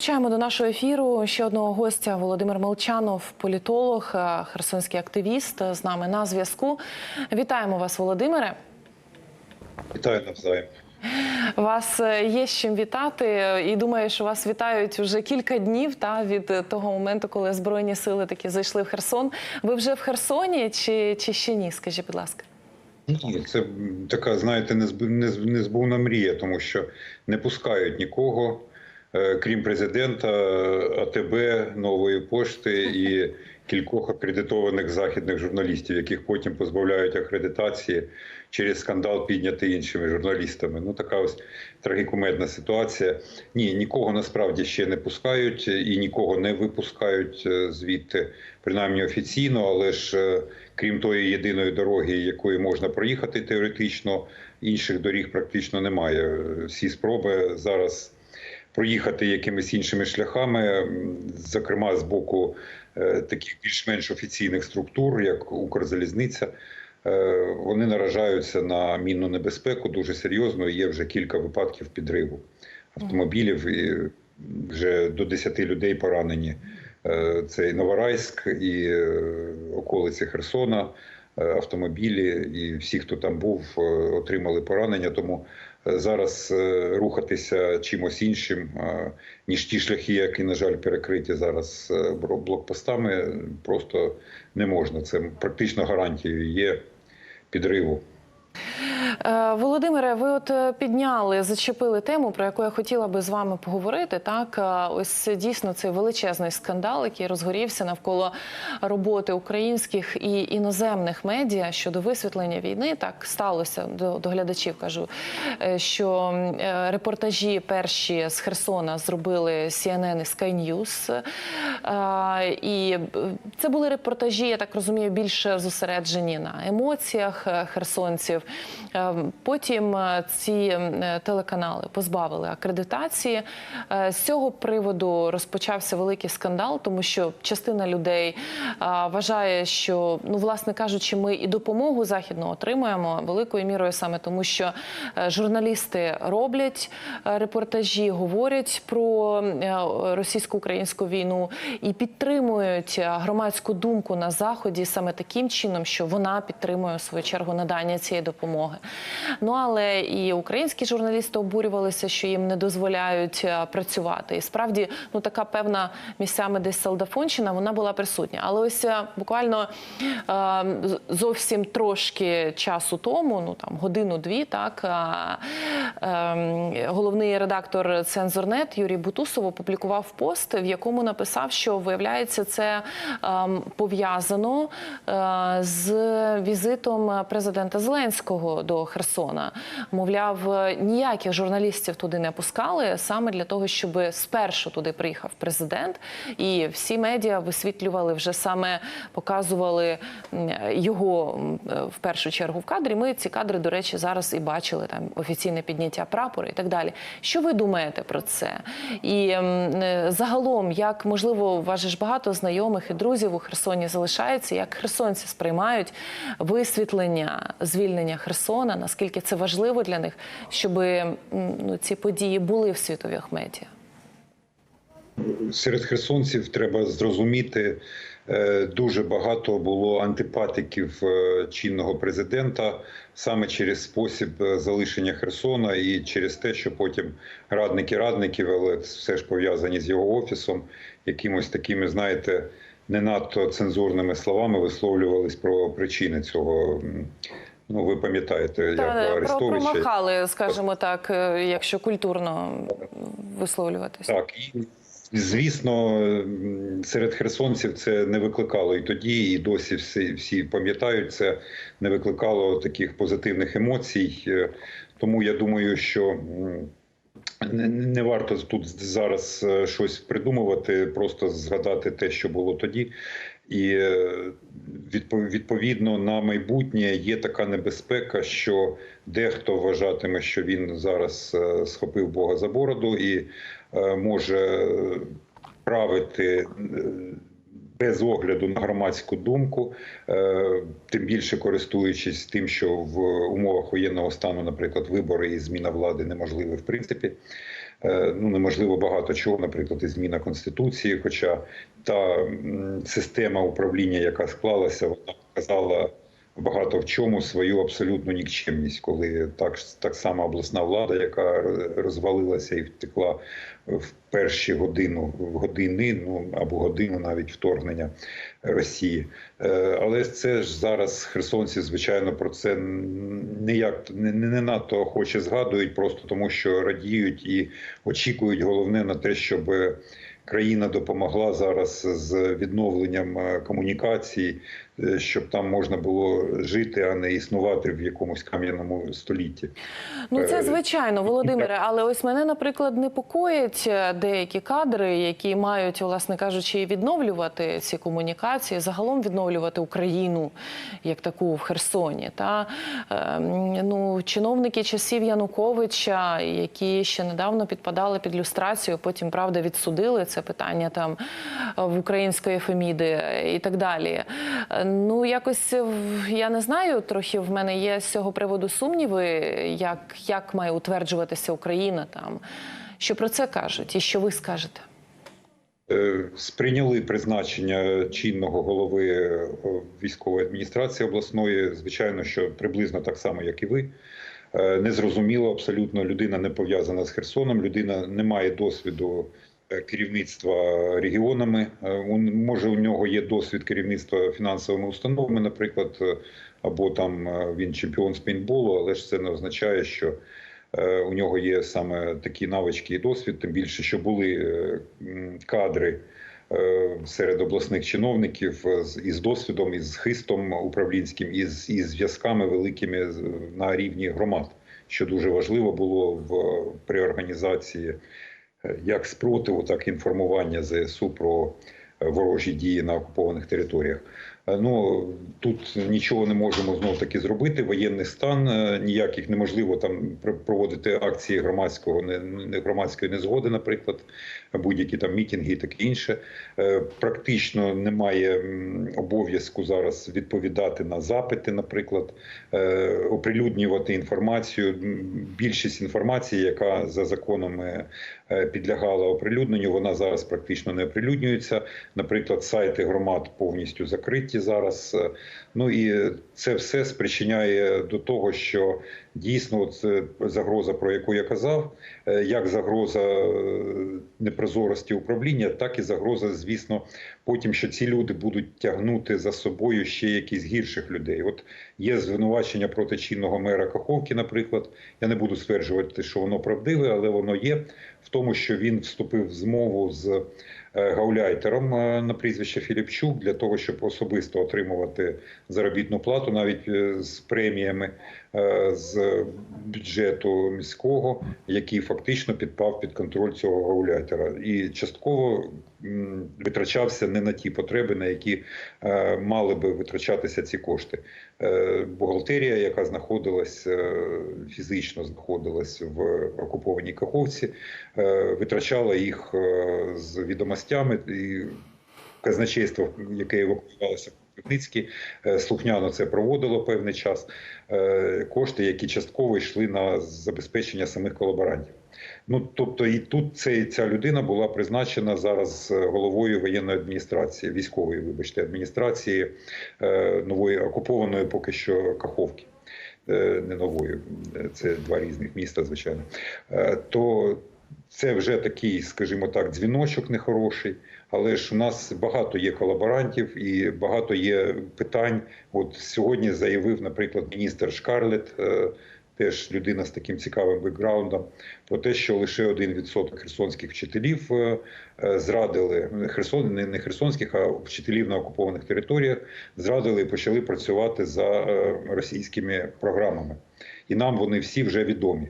Включаємо до нашого ефіру ще одного гостя Володимир Молчанов, політолог, е, херсонський активіст з нами на зв'язку. Вітаємо вас, Володимире. Вітаю навзаєм. Вас е, є з чим вітати, і думаю, що вас вітають вже кілька днів та від того моменту, коли збройні сили таки зайшли в Херсон. Ви вже в Херсоні чи, чи ще ні? Скажіть, будь ласка. Ні, це така, знаєте, незб- нез- незбувна мрія, тому що не пускають нікого, крім президента, АТБ, нової пошти і кількох акредитованих західних журналістів, яких потім позбавляють акредитації через скандал, піднятий іншими журналістами. Ну така ось трагікомедна ситуація. Ні, нікого насправді ще не пускають і нікого не випускають е, звідти, принаймні офіційно, але ж. е, Крім тої єдиної дороги, якою можна проїхати теоретично, інших доріг практично немає. Всі спроби зараз проїхати якимись іншими шляхами, зокрема з боку е, таких більш-менш офіційних структур, як Укрзалізниця, е, вони наражаються на мінну небезпеку дуже серйозно. Є вже кілька випадків підриву автомобілів. І вже до 10 людей поранені. Е, Це і Новорайськ, і околиці Херсона, автомобілі, і всі, хто там був, отримали поранення. Тому зараз е, рухатися чимось іншим, ніж ті шляхи, які, на жаль, перекриті зараз е, блокпостами, просто не можна. Це практично гарантією є підриву. Е, Володимире, ви от е, підняли, зачепили тему, про яку я хотіла би з вами поговорити. Так, Е, ось дійсно цей величезний скандал, який розгорівся навколо роботи українських і іноземних медіа щодо висвітлення війни. Так сталося до, до глядачів. Кажу, що репортажі перші з Херсона зробили CNN і Sky News. І це були репортажі, я так розумію, більше зосереджені на емоціях херсонців. Е, Потім е, ці е, телеканали позбавили акредитації. З цього приводу розпочався великий скандал, тому що частина людей вважає, що ну, власне кажучи, ми і допомогу західну отримуємо великою мірою саме тому, що журналісти роблять репортажі, говорять про російсько-українську війну і підтримують громадську думку на заході саме таким чином, що вона підтримує в свою чергу надання цієї допомоги. Ну але і українські журналісти обурювалися, що їм не дозволяють е, працювати. І справді, ну така певна місцями десь солдафонщина, вона була присутня. Але ось е, буквально е, зовсім трошки часу тому, ну там годину-дві, так головний редактор Цензорнет Юрій Бутусов опублікував пост, в якому написав, що виявляється, це ем, пов'язано з візитом президента Зеленського до Херсона. Мовляв, ніяких журналістів туди не пускали саме для того, щоб спершу туди приїхав президент, і всі медіа висвітлювали вже саме показували його в першу чергу в кадрі. Ми ці кадри, до речі, зараз і бачили там офіційне підняття прапора і так далі. Що ви думаєте про це? І е, загалом, як можливо, у ж багато знайомих і друзів у Херсоні залишається, як херсонці сприймають висвітлення звільнення Херсона? Наскільки це важливо для них, щоб ну, ці події були в світових медіа? серед херсонців треба зрозуміти, е, дуже багато було антипатиків е, чинного президента саме через спосіб е, залишення Херсона і через те, що потім радники радників, але все ж пов'язані з його офісом, якимось такими, знаєте, не надто цензурними словами висловлювались про причини цього. Ну, ви пам'ятаєте, як про, Арестовича. промахали, скажімо так, е, якщо культурно висловлюватись. Так, і звісно, серед херсонців це не викликало і тоді, і досі всі, всі пам'ятають це, не викликало таких позитивних емоцій. Е, Тому я думаю, що не, не варто тут зараз е, щось придумувати, просто згадати те, що було тоді. І е, відповідно на майбутнє є така небезпека, що дехто вважатиме, що він зараз е, схопив Бога за бороду і е, може правити без огляду на громадську думку, тим більше користуючись тим, що в умовах воєнного стану, наприклад, вибори і зміна влади неможливі в принципі. Е, ну неможливо багато чого, наприклад, і зміна конституції. Хоча та система управління, яка склалася, вона показала багато в чому свою абсолютну нікчемність, коли так, так само обласна влада, яка розвалилася і втекла в перші годину в години, ну або годину навіть вторгнення Росії. Е, Але це ж зараз херсонці, звичайно, про це ніяк не, не надто охоче згадують, просто тому що радіють і очікують головне на те, щоб країна допомогла зараз з відновленням е, комунікацій, е, щоб там можна було жити, а не існувати в якомусь кам'яному столітті. Ну це Е, звичайно, Володимире. Але ось мене, наприклад, непокоїть е, деякі кадри, які мають, власне кажучи, відновлювати ці комунікації, загалом відновлювати Україну як таку в Херсоні. Та ем, ну чиновники часів Януковича, які ще недавно підпадали під люстрацію, потім правда відсудили це питання там е, в української Феміди і так далі. Ну якось е, я не знаю. Трохи в мене є з цього приводу сумніви, як, як має утверджуватися Україна там. Що про це кажуть, і що ви скажете? Е, Сприйняли призначення чинного голови е, військової адміністрації обласної. Звичайно, що приблизно так само, як і ви. Незрозуміло абсолютно. Людина не пов'язана з Херсоном. Людина не має досвіду керівництва регіонами. Е, Може, у нього є досвід керівництва фінансовими установами, наприклад, е, або там е, він чемпіон з пейнтболу, але ж це не означає, що Е, у нього є саме такі навички і досвід, тим більше, що були е, кадри е, серед обласних чиновників е, із досвідом, із хистом управлінським, із із зв'язками великими на рівні громад, що дуже важливо було в при організації е, як спротиву, так і інформування ЗСУ про е, ворожі дії на окупованих територіях. Е, Ну тут нічого не можемо знов таки зробити. Воєнний стан е, ніяких неможливо там проводити акції громадського не, громадської незгоди, наприклад, будь-які там мітинги і таке інше. Практично немає обов'язку зараз відповідати на запити, наприклад, оприлюднювати інформацію. Більшість інформації, яка за законами підлягала оприлюдненню, вона зараз практично не оприлюднюється. Наприклад, сайти громад повністю закриті зараз. Е, Ну і це все спричиняє до того, що дійсно це загроза, про яку я казав, е, як загроза е, непрозорості управління, так і загроза, звісно, потім, що ці люди будуть тягнути за собою ще якісь гірших людей. От є звинувачення проти чинного мера Каховки, наприклад. Я не буду стверджувати, що воно правдиве, але воно є в тому, що він вступив в змову з е, гауляйтером е, на прізвище Філіпчук для того, щоб особисто отримувати заробітну плату, навіть е, з преміями з бюджету міського, який фактично підпав під контроль цього гауляйтера, і частково витрачався не на ті потреби, на які е, мали би витрачатися ці кошти. Е, Бухгалтерія, яка знаходилась е, фізично знаходилась в окупованій Каховці, витрачала їх з відомостями і казначейство, яке евакуювалося е, слухняно це проводило певний час. Кошти, які частково йшли на забезпечення самих колаборантів. Ну тобто, і тут цей, ця людина була призначена зараз е, головою воєнної адміністрації, військової, вибачте, адміністрації е, нової окупованої поки що Каховки. Е, Не новою, Е, це два різних міста, звичайно. То це вже такий, скажімо так, дзвіночок нехороший. Але ж у нас багато є колаборантів і багато є питань. От сьогодні заявив, наприклад, міністр Шкарлет, теж людина з таким цікавим бекграундом, про те, що лише 1% херсонських вчителів е, е, зрадили Херсон, не не херсонських, а вчителів на окупованих територіях, зрадили і почали працювати за е, російськими програмами. І нам вони всі вже відомі.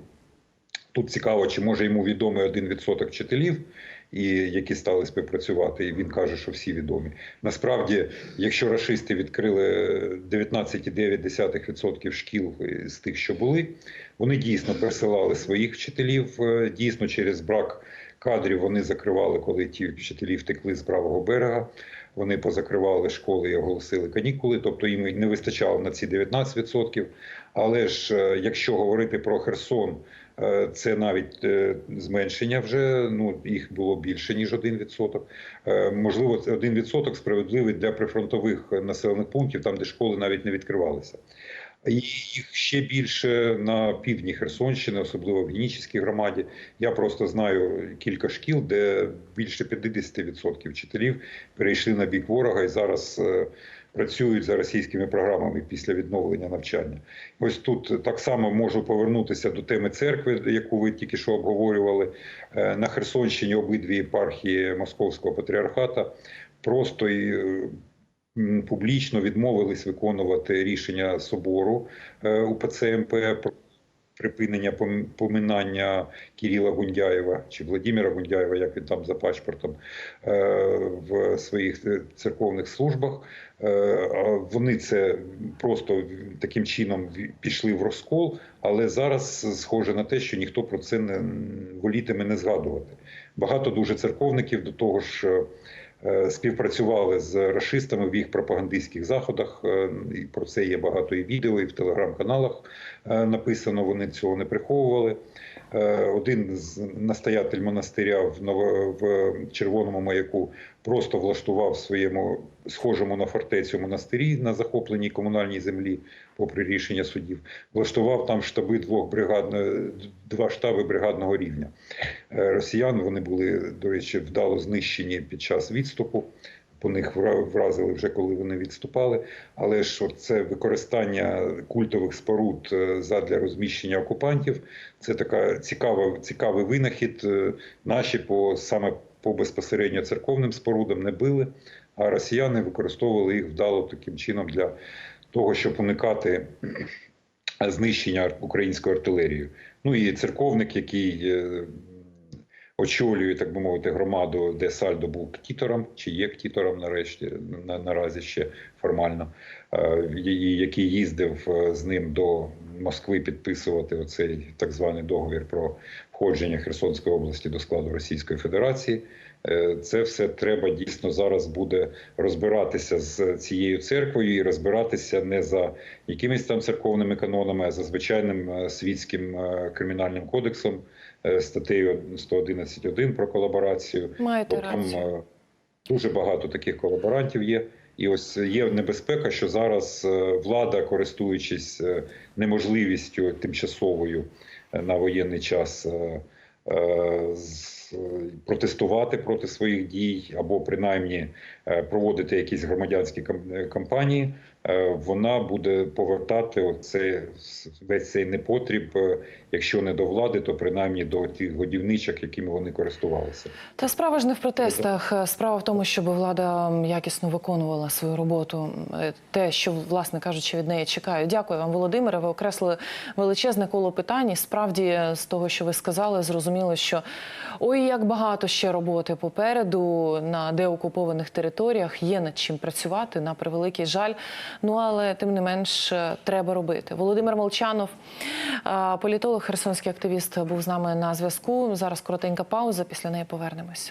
Тут цікаво, чи може йому відомий 1% вчителів, і які стали співпрацювати, і він каже, що всі відомі. Насправді, якщо рашисти відкрили 19,9% шкіл з тих, що були, вони дійсно пересилали своїх вчителів, е, дійсно через брак кадрів вони закривали, коли ті вчителі втекли з правого берега. Вони позакривали школи і оголосили канікули, тобто їм не вистачало на ці 19%. Але ж е, якщо говорити про Херсон, е, це навіть е, зменшення вже ну їх було більше ніж 1%. Е, Можливо, це 1% справедливий для прифронтових населених пунктів, там де школи навіть не відкривалися. І Їх ще більше на півдні Херсонщини, особливо в Генічеській громаді. Я просто знаю кілька шкіл, де більше 50% вчителів перейшли на бік ворога і зараз е, працюють за російськими програмами після відновлення навчання. Ось тут так само можу повернутися до теми церкви, яку ви тільки що обговорювали. Е, На Херсонщині обидві єпархії Московського патріархата просто і е, публічно відмовились виконувати рішення собору е, УПЦ МП про припинення поминання Кирила Гундяєва чи Владимира Гундяєва, як він там за паспортом, е, в своїх е, церковних службах. Вони це просто таким чином пішли в розкол, але зараз схоже на те, що ніхто про це не волітиме не згадувати. Багато дуже церковників до того ж. Е, Співпрацювали з расистами в їх пропагандистських заходах. е, І про це є багато і відео, і в телеграм-каналах е, написано. Вони цього не приховували. Один з настоятель монастиря в Червоному маяку просто влаштував своєму схожому на фортецю монастирі на захопленій комунальній землі, попри рішення судів, влаштував там штаби двох бригад, два штаби бригадного рівня. Е, Росіян вони були, до речі, вдало знищені під час відступу. По них вразили вже коли вони відступали. Але ж це використання культових споруд е, задля розміщення окупантів. Це така цікава, цікавий винахід. Е, Наші по саме по безпосередньо церковним спорудам не били, а росіяни використовували їх вдало таким чином для того, щоб уникати знищення українською артилерією. Ну і церковник, який е, очолює, так би мовити, громаду, де Сальдо був ктітором, чи є ктітором нарешті, на, наразі ще формально, е, який їздив е, з ним до Москви підписувати оцей так званий договір про входження Херсонської області до складу Російської Федерації. Е, Це все треба дійсно зараз буде розбиратися з цією церквою і розбиратися не за якимись там церковними канонами, а за звичайним е, світським е, кримінальним кодексом, статтею 111.1 про колаборацію. Маєте Бо там рацію. дуже багато таких колаборантів є. І ось є небезпека, що зараз е, влада, користуючись е, неможливістю тимчасовою е, на воєнний час протестувати проти своїх дій або принаймні проводити якісь громадянські кам- кампанії, вона буде повертати оце, весь цей непотріб, е, якщо не до влади, то принаймні до тих годівничок, якими вони користувалися. Та справа ж не в протестах. Справа в тому, щоб влада якісно виконувала свою роботу. Е, Те, що, власне кажучи, від неї чекають. Дякую вам, Володимире. Ви окреслили величезне коло питань. Справді, з того, що ви сказали, зрозуміло, що ой, як багато ще роботи попереду на деокупованих територіях. Є над чим працювати на превеликий жаль. Ну але тим не менш е, треба робити. Володимир Молчанов, е, політолог, херсонський активіст, був з нами на зв'язку. Зараз коротенька пауза. Після неї повернемось.